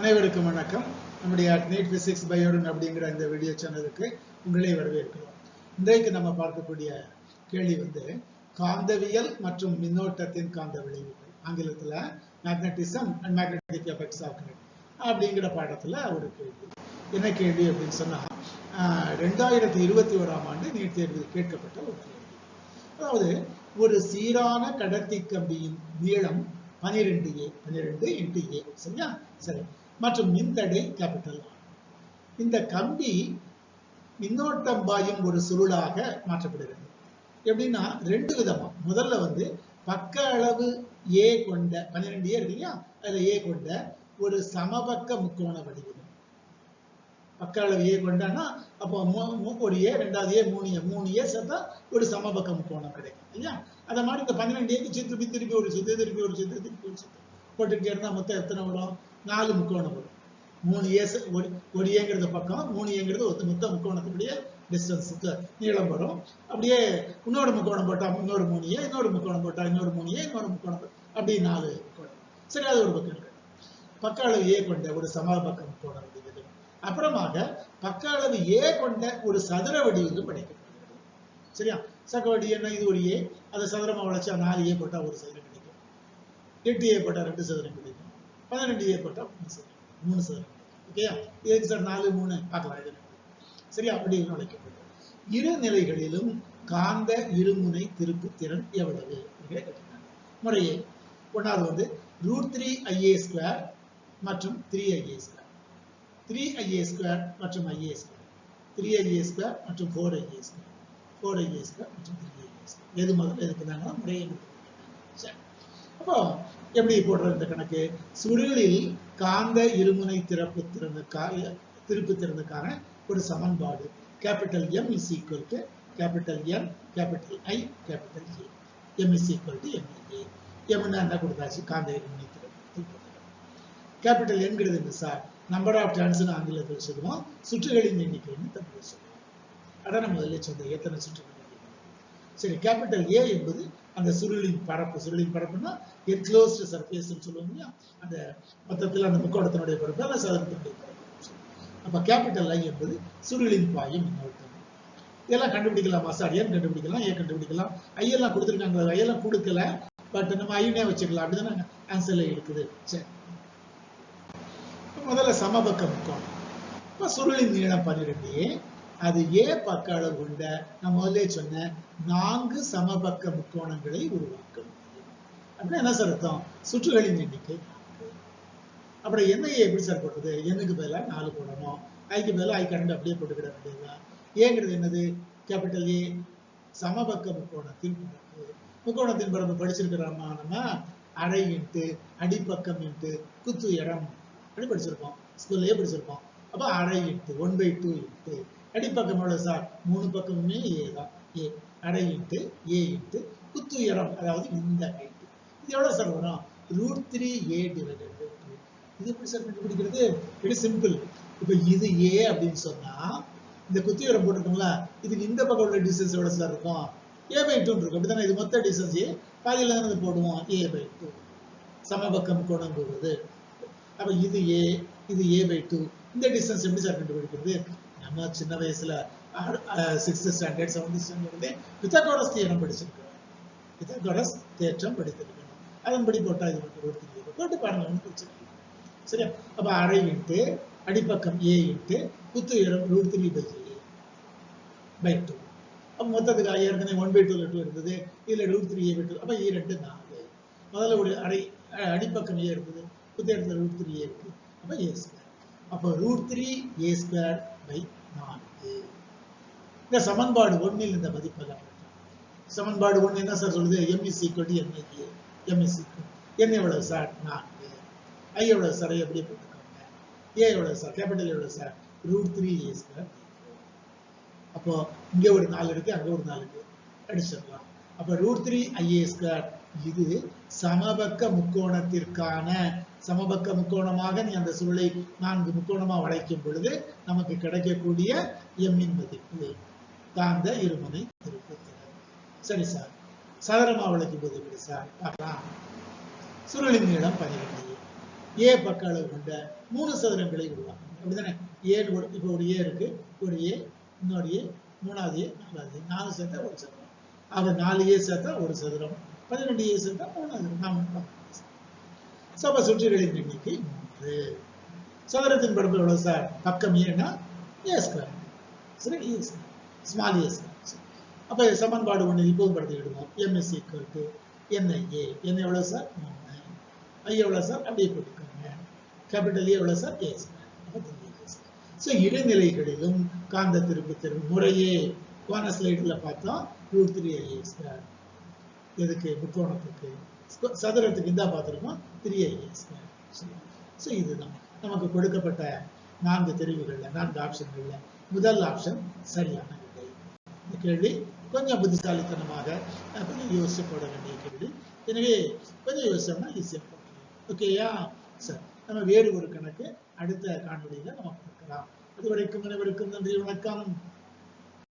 அனைவருக்கும் வணக்கம். நம்முடைய நீட் பிசிக்ஸ் பயோடன் அப்படிங்கிற இந்த வீடியோ சேனலுக்கு உங்களை வரவேற்கிறோம். இன்றைக்கு நம்ம பார்க்கக்கூடிய கேள்வி வந்து காந்தவியல் மற்றும் மின்னோட்டத்தின் காந்த விளைவுகள் ஆங்கிலத்துல magnetism and magnetic effects of அப்படிங்கிற பாடத்துல ஒரு கேள்வி. என்ன கேள்வி அப்படின்னு சொன்னா ஆஹ், ரெண்டாயிரத்தி இருபத்தி ஓராம் ஆண்டு நீட் தேர்வில் கேட்கப்பட்ட ஒரு கேள்வி. அதாவது ஒரு சீரான கடத்தி கம்பியின் நீளம் பனிரெண்டு ஏ பனிரெண்டு இன்ட்டு ஏ சரியா? சரி. மற்றும் மின்தடை கேபிட்டல் இந்த கம்பி மின்னோட்டம் பாயும் ஒரு சுருளாக மாற்றப்படுகிறது. எப்படின்னா ரெண்டு விதமா. முதல்ல வந்து பக்க அளவு ஏ கொண்ட பன்னிரெண்டு ஏ இருக்கு இல்லையா? அதுல ஏ கொண்ட ஒரு சமபக்க முக்கோண வடிவம். பக்க அளவு ஏ கொண்டனா அப்போ மூ- ஒரு ஏ ரெண்டாவது ஏ மூணு ஏ மூணு ஏ சேர்த்தா ஒரு சமபக்க முக்கோணம் கிடைக்கும் இல்லையா? அதை மாதிரி இந்த பன்னிரெண்டு ஏக்கு சி- திருப்பி திருப்பி ஒரு சித்து திருப்பி ஒரு சித்து திருப்பி ஒரு சித்து. போட்டுக்கிட்டே இருந்தா மொத்தம் எத்தனை வரும்? நாலு முக்கோணம் வரும் மூணு ஏசு ஒரு ஒரு ஏங்கிறது பக்கம் மூணு ஏங்கிறது ஒத்த மொத்த முக்கோணத்துக்குடைய டிஸ்டன்ஸுக்கு நீளம் வரும். அப்படியே இன்னொரு முக்கோணம் போட்டால் இன்னொரு மூணு ஏ இன்னொரு முக்கோணம் போட்டால் இன்னொரு மூணியே இன்னொரு முக்கோணம் போ- அப்படி நாலு முக்கோணம். சரி அது ஒரு பக்கம் இருக்கு. பக்க அளவு ஏ கொண்ட ஒரு சமபக்க முக்கோணம் அப்படிங்கிறது அப்புறமாக பக்க அளவு ஏ கொண்ட ஒரு சதுர வடிவம் படைக்கப்படுகிறது சரியா? சக்கவடி என்ன? இது ஒரு ஏ அதை சதுரமா உழைச்சா நாலு ஏ போட்டால் ஒரு சதுரம் கிடைக்கும். எட்டு ஏ போட்டால் ரெண்டு சதுரம் கிடைக்கும். பதினெண்டு ஏ போட்டா மூணு சதுரம் மூணு சதுரம் ஓகேயா இதுக்கு சார் நாலு மூணு. பார்க்கலாம் இது. சரியா? அப்படி அழைக்கப்படும் இரு நிலைகளிலும் காந்த இருமுனை திருப்பு திறன் எவ்வளவு? முறையே ஒன்றாவது வந்து ரூட் த்ரீ ஐஏ ஸ்கொயர் மற்றும் three a square three a square மற்றும் a square three a square மற்றும் four a square four a square மற்றும் த்ரீ ஐஏ ஸ்கொயர் எது முதல்ல இருக்கிறாங்களோ முறையை சரி. அப்போ எப்படி போடுற இந்த கணக்கு? சுருளில் காந்த இருமுனை திறப்பு திறனுக்காக திருப்பு திறந்துக்கான ஒரு சமன்பாடு. Capital M is equal to capital M capital I capital A M is equal to M A எம்னா என்ன கொடுத்தாச்சு? காந்த இருமுனை திறப்பு கேபிட்டல் என்கிறது என்ன சார்? நம்பர் ஆஃப் டர்ன்ஸ்னு ஆங்கிலத்தில் சொல்லுவோம். சுற்றுகளின் எண்ணிக்கைன்னு தமிழில் சொல்லுவோம். அதான் நம்ம முதல்ல சொன்னது. எத்தனை சுற்றுகள்? சரி கேபிட்டல் ஏ என்பது அந்த சுருளின் பரப்பு சுருளின் பரப்புனா என்க்ளோஸ்டு சர்ஃபேஸ் சொல்லுவோம் இல்லையா? அந்த மொத்தத்தில் அந்த முக்கோணத்தினுடைய பரப்பு அல்ல சதுரத்தினுடைய பரப்பு அப்ப கேபிட்டல் ஐ என்பது சுருளின் பாயும் மின்னோட்டம். இதெல்லாம் கண்டுபிடிக்கலாமா சார் ஏன் கண்டுபிடிக்கலாம் ஏன் கண்டுபிடிக்கலாம். ஐயெல்லாம் கொடுத்துருக்காங்க ஐயெல்லாம் கொடுக்கல பட் நம்ம ஐயனே வச்சுக்கலாம். அப்படிதான் ஆன்சர்ல இருக்குது. சரி. முதல்ல சமபக்க முக்கோணம். இப்ப சுருளின் நீளம் பன்னிரெண்டு அது ஏ பக்க அளவு கொண்ட நான் முதலே சொன்ன நான்கு சமபக்க முக்கோணங்களை உருவாக்கும். அப்படின்னா என்ன சார் அர்த்தம்? சுற்றுகளின் எண்ணிக்கை. அப்புறம் என்னையை எப்படி சார் போடுறது எண்ணுக்கு பதிலா நாலு போடணும். ஐக்கு பதிலா ஐ கண்டு அப்படியே போட்டுக்கிட வேண்டியதுதான். ஏங்கிறது என்னது? கேபிட்டல் ஏ சமபக்க முக்கோணத்தின் பரப்பு. முக்கோணத்தின் பரப்பு படிச்சிருக்கிறோமா நம்ம? அரை இன்ட்டு அடிப்பக்கம் இன்ட்டு குத்து இடம் அப்படி படிச்சிருப்போம். ஸ்கூல்லையே படிச்சிருப்போம். அப்போ அரை into one by two into அடிப்பக்கம் எவ்வளவு சார் மூணு பக்கமுமே ஏ தான் ஏ அடை இன்ட்டு ஏ இன்ட்டு குத்துயரம் அதாவது இந்த ஹைட்டு இது எவ்வளவு சார் வரும் ரூட் த்ரீ ஏ டிவைடட் இது எப்படி சார் கண்டுபிடிக்கிறது? வெரி சிம்பிள் இப்ப இது ஏ அப்படின்னு சொன்னா இந்த குத்தி உரம் போட்டிருக்கோம்ல இதுக்கு இந்த பக்கம் உள்ள டிஸ்டன்ஸ் எவ்வளவு சார் இருக்கும்? ஏ பை டூ இருக்கும். அப்படிதானே இது மொத்த டிஸ்டன்ஸ் ஏ பாதியில தானே போடுவோம். ஏ பை டூ சமபக்கம் கோணம் போடுறது அப்ப இது ஏ இது ஏ பை டூ இந்த டிஸ்டன்ஸ் எப்படி சார் கண்டுபிடிக்கிறது? நம்ம சின்ன வயசுல சிக்ஸ்த் ஸ்டாண்டர்ட் செவன்த் ஸ்டாண்டர்ட்ல பித்தாகோரஸ் தியரம் படிச்சிருக்கிறோம் பித்தாகோரஸ் தேற்றம் படித்திருக்கணும் அதன்படி போட்டா இது மட்டும் ரூட் த்ரீ போட்டு பாருங்க ஒன்றும் பிரச்சனை சரியா? அப்ப அரை இன்ட்டு அடிப்பக்கம் ஏ இன்ட்டு குத்து உயரம் root three by A by two அப்போ மொத்தத்துக்கு ஏற்கனவே ஒன் பை டூல டூ இருந்தது. இதுல root three A by two அப்ப ஏ ரெண்டு நாலு. முதல்ல ஒரு அரை அடிப்பக்கம் ஏ இருந்தது குத்து இடத்துல ரூட் த்ரீ ஏ இருக்கு அப்ப ஏ ஸ்கொயர் அப்போ root three A square by நான்கு. இந்த சமன்பாடு ஒண்ணில் இந்த மதிப்பெல்லாம் சமன்பாடு ஒண்ணு என்ன சார் சொல்லுது? M is equal to M is N எவ்வளவு சார் நான்கு. ஐ எவ்வளவு சார் எப்படி போட்டுக்கோங்க. ஏ எவ்வளவு சார் கேபிட்டல் எவ்வளவு sir root three A square அப்போ இங்க ஒரு நாலு இருக்கு அங்க ஒரு நாலு இருக்கு. அடிச்சிடலாம். அப்ப ரூட் த்ரீ ஐஏ ஸ்கொயர் இது சமபக்க முக்கோணத்திற்கான சமபக்க முக்கோணமாக நீ அந்த சுருளை நான்கு முக்கோணமா வளைக்கும் பொழுது நமக்கு கிடைக்கக்கூடிய எம்மின் மதிப்பு. காந்த இருமனை திருப்பத்திறன் சரி சார் சதுரமா வளைக்கும் போது எப்படி சார் பார்க்கலாம். சுருளின் நீளம் பன்னிரெண்டு ஏ பக்க அளவு கொண்ட மூணு சதுரங்களை உருவாக்கும். அப்படிதானே? ஏன்னு ஒரு இப்போ ஒரு ஏ இருக்கு. ஒரு ஏ இன்னொரு ஏ மூணாவது ஏ நாலாவது ஏ நாலு சேர்த்தா ஒரு சதுரம். அவ நாலு ஏ சேர்த்தா ஒரு சதுரம். பன்னிரெண்டு ஏ சேர்த்தா மூணாவது நாம சப சுற்றிகளின் எண்ணிக்கை மூன்று சதுரத்தின் பரப்பு எவ்வளவு சார்? பக்கம் ஏன்னா ஏ ஸ்கொயர் சரி A square small A square அப்ப சமன்பாடு ஒன்று இப்போது படுத்திக்கிடுவோம் எம்எஸ் ஈக்குவல் டு என்ஐஏ என்ன எவ்வளவு சார்? மூணு. ஐ எவ்வளவு சார்? அப்படியே போட்டுக்கோங்க கேபிட்டல் ஏ e எவ்வளவு சார்? ஏ ஸ்கொயர் ஸோ இடைநிலைகளிலும் காந்த திருப்பு திரும்ப முறையே போன ஸ்லைடில் பார்த்தோம் ரூட் த்ரீ ஐ ஸ்கொயர் எதுக்கு? முக்கோணத்துக்கு. சதுரத்துக்கு இந்த பார்த்துருக்கோம் த்ரீ ஐ ஸோ இதுதான். நமக்கு கொடுக்கப்பட்ட நான்கு தெரிவுகளில் நான்கு ஆப்ஷன்கள்ல முதல் ஆப்ஷன் சரியான விடை. இந்த கேள்வி கொஞ்சம் புத்திசாலித்தனமாக கொஞ்சம் யோசிச்சு போட வேண்டிய கேள்வி. எனவே கொஞ்சம் யோசிச்சோம்னா ஈஸியாக போடலாம் ஓகேயா சார் நம்ம வேறு ஒரு கணக்கு அடுத்த காணொலியில் நம்ம பார்க்கலாம். அதுவரைக்கும் அனைவருக்கும் நன்றி வணக்கம்.